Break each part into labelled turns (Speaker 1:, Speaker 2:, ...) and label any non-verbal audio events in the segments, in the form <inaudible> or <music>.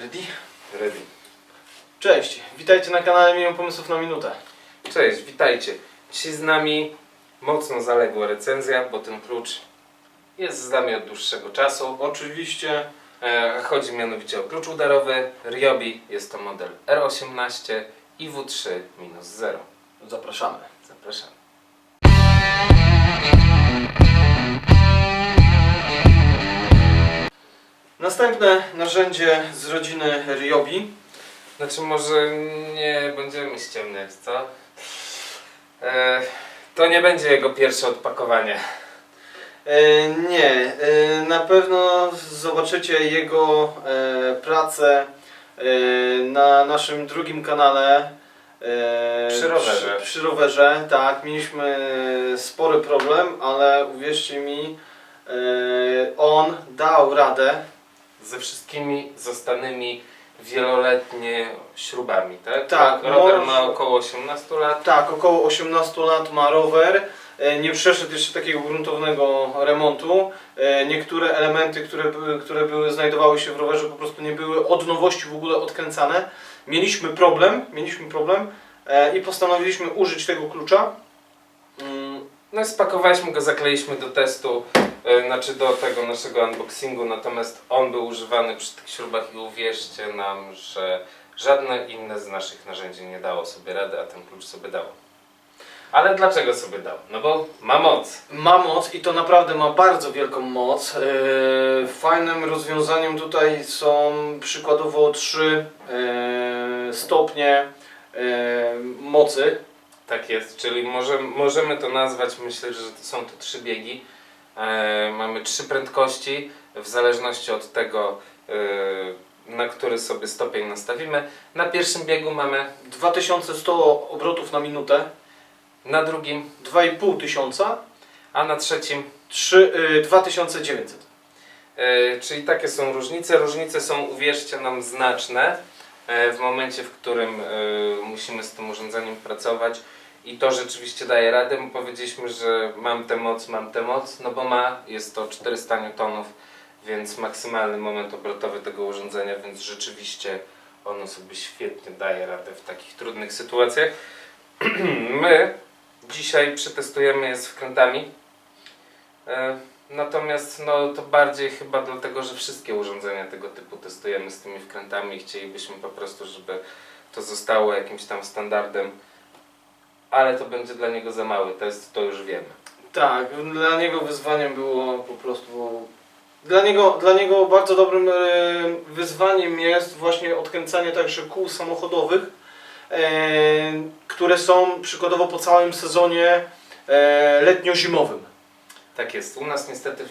Speaker 1: Ready?
Speaker 2: Ready.
Speaker 1: Cześć, witajcie na kanale Milion Pomysłów na Minutę.
Speaker 2: Cześć, witajcie. Dzisiaj z nami mocno zaległa recenzja, bo ten klucz jest z nami od dłuższego czasu.
Speaker 1: Oczywiście
Speaker 2: E, Chodzi mianowicie o klucz udarowy Ryobi. Jest to model R18 i W3-0.
Speaker 1: zapraszamy.
Speaker 2: Zapraszam.
Speaker 1: Następne narzędzie z rodziny Ryobi.
Speaker 2: Znaczy może nie będziemy ściemniać, co? E, to nie będzie jego pierwsze odpakowanie.
Speaker 1: E, nie, e, na pewno zobaczycie jego e, pracę e, na naszym drugim kanale. E,
Speaker 2: Przy rowerze.
Speaker 1: Przy, przy rowerze, tak. Mieliśmy spory problem, ale uwierzcie mi, e, on dał radę.
Speaker 2: Ze wszystkimi zostanymi wieloletnie śrubami, tak?
Speaker 1: Tak,
Speaker 2: Rower
Speaker 1: może-
Speaker 2: ma około 18 lat.
Speaker 1: Tak, około 18 lat ma rower. E, Nie przeszedł jeszcze takiego gruntownego remontu. E, Niektóre elementy, które, były, które były, znajdowały się w rowerze, po prostu nie były od nowości w ogóle odkręcane. Mieliśmy problem, mieliśmy problem e, i postanowiliśmy użyć tego klucza. Mm,
Speaker 2: No i spakowaliśmy go, zakleiliśmy do testu, yy, znaczy do tego naszego unboxingu, natomiast on był używany przy tych śrubach i uwierzcie nam, że żadne inne z naszych narzędzi nie dało sobie rady, a ten klucz sobie dał. Ale dlaczego sobie dał? No bo ma moc.
Speaker 1: Ma moc i to naprawdę ma bardzo wielką moc. E, Fajnym rozwiązaniem tutaj są przykładowo trzy e, stopnie e, mocy.
Speaker 2: Tak jest, czyli może, możemy to nazwać, myślę, że to są to trzy biegi. E, mamy trzy prędkości, w zależności od tego, e, na który sobie stopień nastawimy. Na pierwszym biegu mamy,
Speaker 1: 2100 obrotów na minutę,
Speaker 2: na drugim,
Speaker 1: 2,5 tysiąca,
Speaker 2: a na trzecim.
Speaker 1: trzy- y, 2900.
Speaker 2: E, czyli takie są różnice. Różnice są, uwierzcie nam, znaczne e, w momencie, w którym e, musimy z tym urządzeniem pracować. I to rzeczywiście daje radę. My powiedzieliśmy, że mam tę moc, mam tę moc, no bo ma, jest to 400 newtonów, więc maksymalny moment obrotowy tego urządzenia, więc rzeczywiście ono sobie świetnie daje radę w takich trudnych sytuacjach. <clears throat> My dzisiaj przetestujemy je z wkrętami. E, Natomiast no, to bardziej chyba dlatego, że wszystkie urządzenia tego typu testujemy z tymi wkrętami i chcielibyśmy po prostu, żeby to zostało jakimś tam standardem, ale to będzie dla niego za mały test, to już wiemy.
Speaker 1: Tak, dla niego wyzwaniem było po prostu. Dla niego, dla niego bardzo dobrym e, wyzwaniem jest właśnie odkręcanie także kół samochodowych, e, które są przykładowo po całym sezonie e, letnio-zimowym.
Speaker 2: Tak jest. U nas niestety y,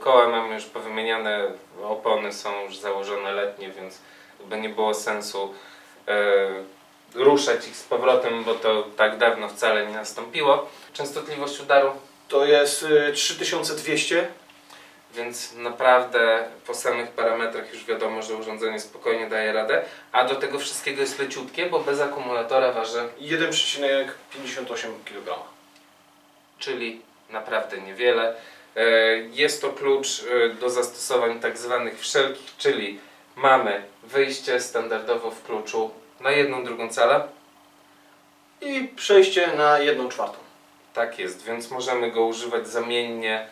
Speaker 2: koła mamy już powymieniane, opony są już założone letnie, więc jakby nie było sensu ruszać ich z powrotem, bo to tak dawno wcale nie nastąpiło. Częstotliwość udaru
Speaker 1: To jest e, 3200.
Speaker 2: Więc naprawdę po samych parametrach już wiadomo, że urządzenie spokojnie daje radę, a do tego wszystkiego jest leciutkie, bo bez akumulatora waży,
Speaker 1: 1,58 kg.
Speaker 2: czyli naprawdę niewiele. E, Jest to klucz e, do zastosowań tak zwanych wszelkich, czyli mamy wyjście standardowo w kluczu na jedną drugą calę.
Speaker 1: I przejście na 1 czwartą.
Speaker 2: Tak jest, więc możemy go używać zamiennie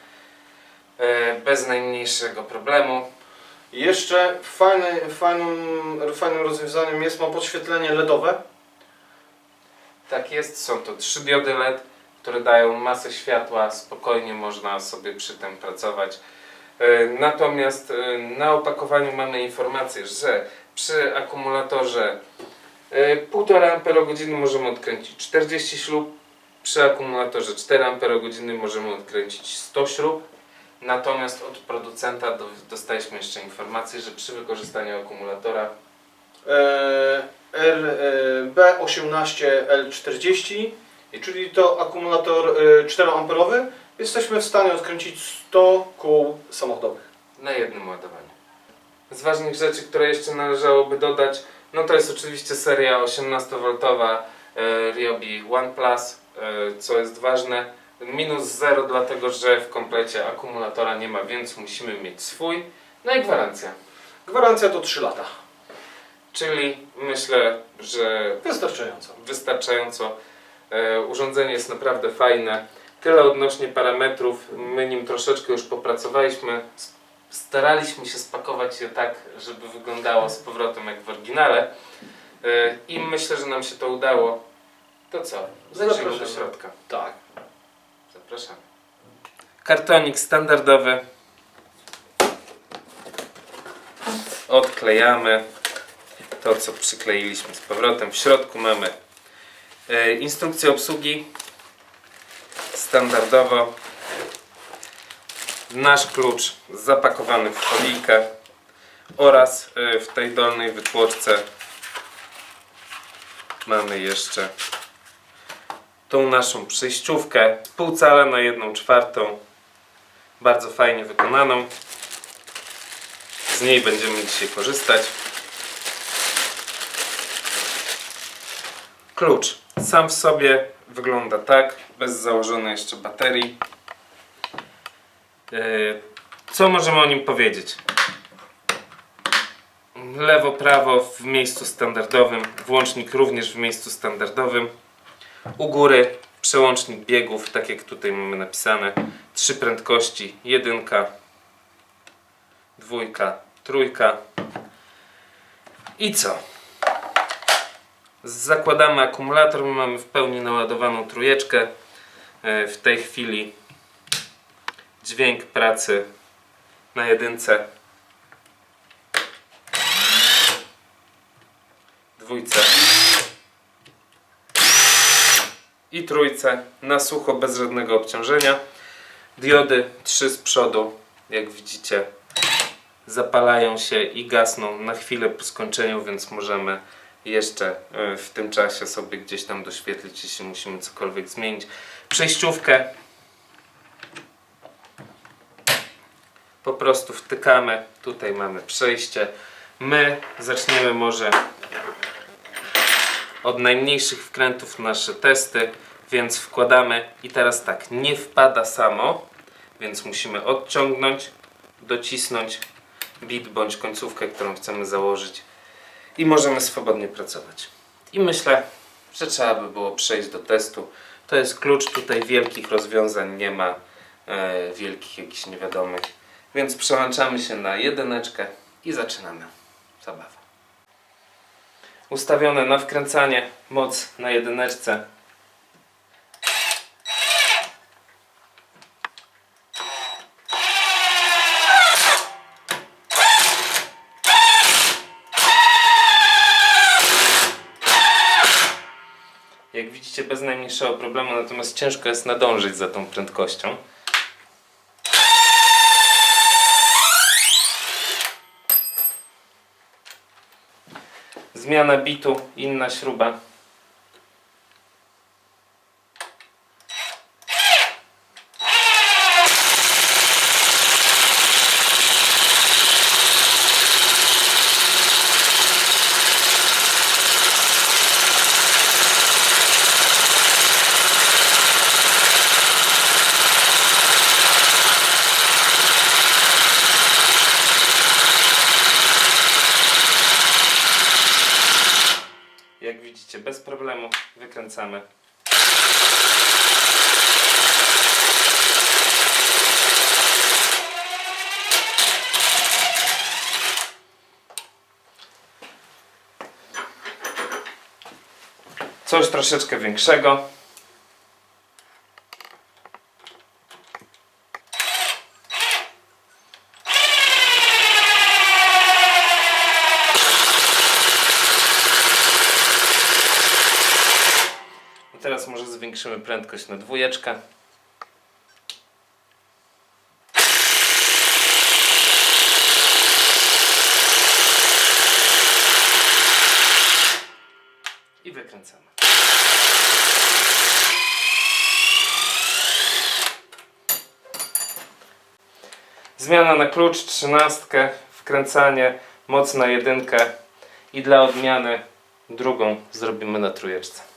Speaker 2: e, bez najmniejszego problemu.
Speaker 1: Jeszcze fajny, fajnym, fajnym rozwiązaniem jest ma podświetlenie LEDowe.
Speaker 2: Tak jest, są to trzy diody LED, które dają masę światła, spokojnie można sobie przy tym pracować. E, Natomiast e, na opakowaniu mamy informację, że przy akumulatorze 1,5 Ah możemy odkręcić 40 śrub, przy akumulatorze 4 Ah możemy odkręcić 100 śrub. Natomiast od producenta do- dostaliśmy jeszcze informację, że przy wykorzystaniu akumulatora
Speaker 1: e, RB18L40, czyli to akumulator e, 4 amperowy. Jesteśmy w stanie odkręcić 100 kół samochodowych.
Speaker 2: na jednym ładowaniu. Z ważnych rzeczy, które jeszcze należałoby dodać, no to jest oczywiście seria 18V e, Ryobi OnePlus, e, co jest ważne. Minus 0, dlatego że w komplecie akumulatora nie ma, więc musimy mieć swój. No i gwarancja.
Speaker 1: Gwarancja to 3 lata.
Speaker 2: Czyli myślę, że
Speaker 1: Wystarczająco.
Speaker 2: wystarczająco. E, urządzenie jest naprawdę fajne. Tyle odnośnie parametrów. My nim troszeczkę już popracowaliśmy. Staraliśmy się spakować je tak, żeby wyglądało z powrotem jak w oryginale. E, I myślę, że nam się to udało. To co? Zajrzyjmy do środka.
Speaker 1: Tak.
Speaker 2: Zapraszamy. Kartonik standardowy. Odklejamy to, co przykleiliśmy z powrotem. W środku mamy e, instrukcję obsługi. Standardowo. Nasz klucz zapakowany w folijkę oraz e, w tej dolnej wytłoczce mamy jeszcze tą naszą przejściówkę pół na jedną czwartą bardzo fajnie wykonaną. Z niej będziemy dzisiaj korzystać. Klucz sam w sobie wygląda tak bez założonej jeszcze baterii co możemy o nim powiedzieć lewo prawo w miejscu standardowym włącznik również w miejscu standardowym u góry przełącznik biegów, tak jak tutaj mamy napisane. Trzy prędkości, jedynka, dwójka, trójka. I co? Zakładamy akumulator, my mamy w pełni naładowaną trójeczkę. E, W tej chwili dźwięk pracy na jedynce. Dwójce i trójce na sucho bez żadnego obciążenia. Diody trzy z przodu, jak widzicie, zapalają się i gasną na chwilę po skończeniu, więc możemy jeszcze e, w tym czasie sobie gdzieś tam doświetlić, jeśli musimy cokolwiek zmienić. Przejściówkę po prostu wtykamy. Tutaj mamy przejście. My zaczniemy może od najmniejszych wkrętów nasze testy, więc wkładamy i teraz tak, nie wpada samo, więc musimy odciągnąć, docisnąć bit bądź końcówkę, którą chcemy założyć i możemy swobodnie pracować. I myślę, że trzeba by było przejść do testu. To jest klucz, tutaj wielkich rozwiązań nie ma, e, wielkich jakichś niewiadomych, więc przełączamy się na jedyneczkę i zaczynamy zabawę ustawione na wkręcanie, moc na jedyneczce. Jak widzicie bez najmniejszego problemu, natomiast ciężko jest nadążyć za tą prędkością. Zmiana bitu, inna śruba. Jak widzicie, bez problemu wykręcamy. Coś troszeczkę większego. I teraz może zwiększymy prędkość na dwójeczkę. I wykręcamy. Zmiana na klucz, trzynastkę, wkręcanie, moc na jedynkę i dla odmiany drugą zrobimy na trójeczce.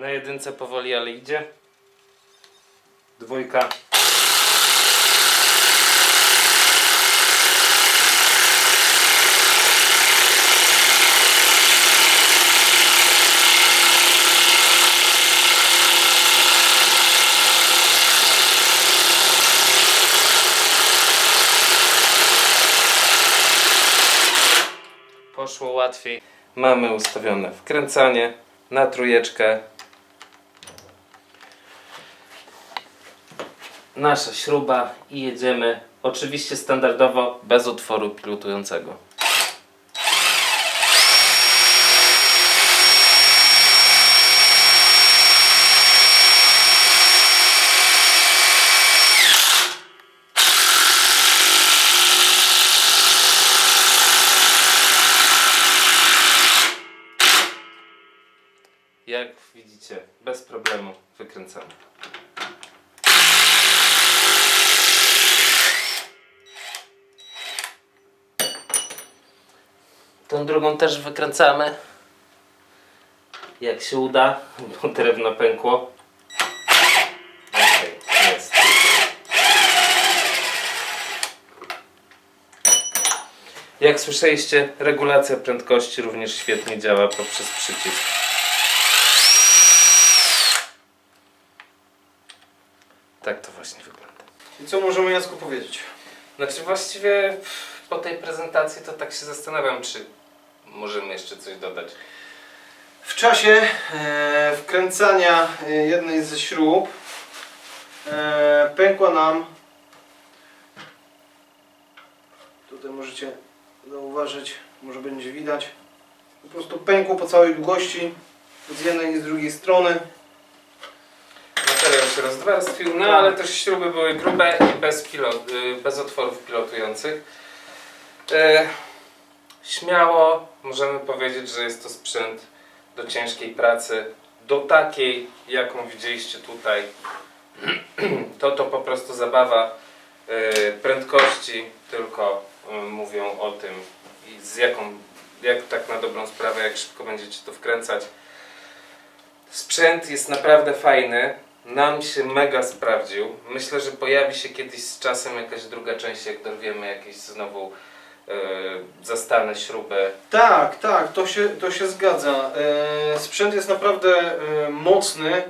Speaker 2: Ręce powoli, ale idzie. Dwójka. Poszło łatwiej. Mamy ustawione wkręcanie na trójeczkę. Nasza śruba i jedziemy. Oczywiście standardowo bez otworu pilotującego. Jak widzicie, bez problemu wykręcamy. Tą drugą też wykręcamy. Jak się uda, bo drewno pękło. Jest. Jak słyszeliście, regulacja prędkości również świetnie działa poprzez przycisk. Tak to właśnie wygląda.
Speaker 1: I co możemy Jacku powiedzieć?
Speaker 2: Znaczy właściwie po tej prezentacji to tak się zastanawiam, czy możemy jeszcze coś dodać.
Speaker 1: W czasie e, wkręcania e, jednej ze śrub e, pękła nam tutaj możecie zauważyć, może będzie widać po prostu pękło po całej długości z jednej i z drugiej strony
Speaker 2: Materiał się rozwarstwił, no
Speaker 1: Tak.
Speaker 2: ale też śruby były grube i bez, pilot, y, bez otworów pilotujących. Śmiało możemy powiedzieć, że jest to sprzęt do ciężkiej pracy, do takiej, jaką widzieliście tutaj. <clears throat> To to po prostu zabawa e, prędkości, tylko e, mówią o tym z jaką, jak tak na dobrą sprawę, jak szybko będziecie to wkręcać. Sprzęt jest naprawdę fajny. Nam się mega sprawdził. Myślę, że pojawi się kiedyś z czasem jakaś druga część, jak dorwiemy jakieś znowu zastane śruby.
Speaker 1: Tak, tak, to się, to się zgadza. E, sprzęt jest naprawdę e, mocny,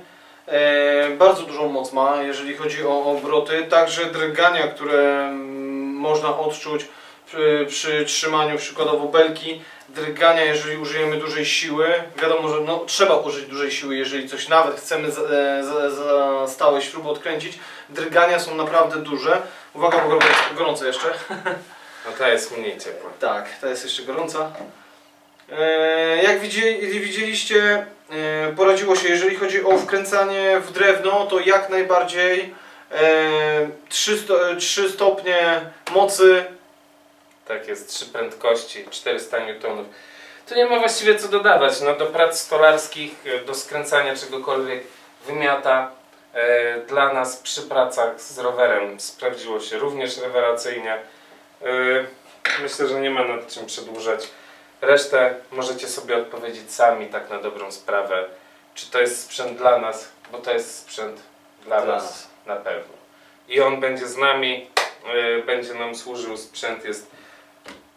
Speaker 1: e, bardzo dużą moc ma, jeżeli chodzi o obroty. Także drgania, które mm, można odczuć przy, przy trzymaniu przykładowo belki, drgania, jeżeli użyjemy dużej siły. Wiadomo, że no, trzeba użyć dużej siły, jeżeli coś nawet chcemy za, e, za, za stałe śruby odkręcić. Drgania są naprawdę duże. Uwaga, bo gorąco jeszcze. <laughs>
Speaker 2: No ta jest mniej ciepła.
Speaker 1: Tak, ta jest jeszcze gorąca. E, Jak widzieli, widzieliście, e, poradziło się, jeżeli chodzi o wkręcanie w drewno, to jak najbardziej 3, sto, 3 stopnie mocy.
Speaker 2: Tak jest, trzy prędkości, 400 Newtonów. Tu nie ma właściwie co dodawać. No, do prac stolarskich, e, do skręcania czegokolwiek wymiata. E, dla nas przy pracach z rowerem sprawdziło się również rewelacyjnie. E, myślę, że nie ma nad czym przedłużać. Resztę możecie sobie odpowiedzieć sami, tak na dobrą sprawę. Czy to jest sprzęt dla nas? Bo to jest sprzęt dla,
Speaker 1: Dla
Speaker 2: nas,
Speaker 1: nas.
Speaker 2: na pewno. I on będzie z nami, e, będzie nam służył. Sprzęt jest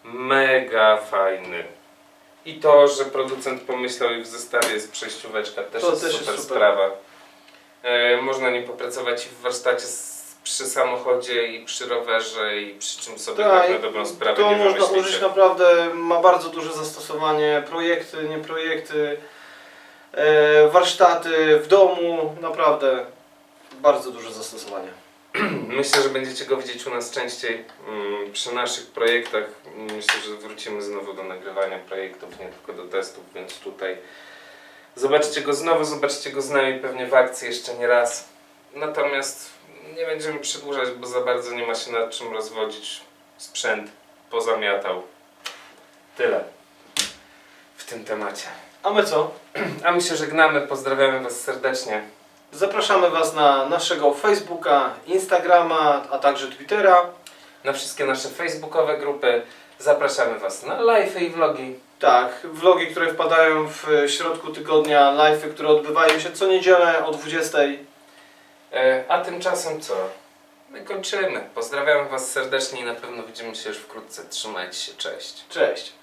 Speaker 2: mega fajny. I to, że producent pomyślał i w zestawie jest przejścióweczka też
Speaker 1: To
Speaker 2: jest
Speaker 1: też
Speaker 2: super,
Speaker 1: jest super.
Speaker 2: sprawa. E, można nim popracować i w warsztacie s- przy samochodzie i przy rowerze i przy czym sobie tak,
Speaker 1: Tak,
Speaker 2: na dobrą sprawę
Speaker 1: to
Speaker 2: nie
Speaker 1: można
Speaker 2: wymyślicie.
Speaker 1: użyć naprawdę, ma bardzo duże zastosowanie. Projekty, nie projekty, e, warsztaty w domu, naprawdę bardzo duże zastosowanie. <clears throat>
Speaker 2: Myślę, że będziecie go widzieć u nas częściej mm, przy naszych projektach. Myślę, że wrócimy znowu do nagrywania projektów, nie tylko do testów, więc tutaj zobaczcie go znowu, zobaczcie go z nami pewnie w akcji jeszcze nie raz. Natomiast nie będziemy przedłużać, bo za bardzo nie ma się nad czym rozwodzić. Sprzęt pozamiatał. Tyle w tym temacie.
Speaker 1: A my co? <clears throat>
Speaker 2: A my się żegnamy, pozdrawiamy Was serdecznie.
Speaker 1: Zapraszamy Was na naszego Facebooka, Instagrama, a także Twittera.
Speaker 2: na wszystkie nasze facebookowe grupy. Zapraszamy Was na live i vlogi.
Speaker 1: Tak, vlogi, które wpadają w środku tygodnia, live'y, które odbywają się co niedzielę o 20.
Speaker 2: E, A tymczasem co? My kończymy. Pozdrawiam Was serdecznie i na pewno widzimy się już wkrótce. Trzymajcie się, cześć.
Speaker 1: Cześć.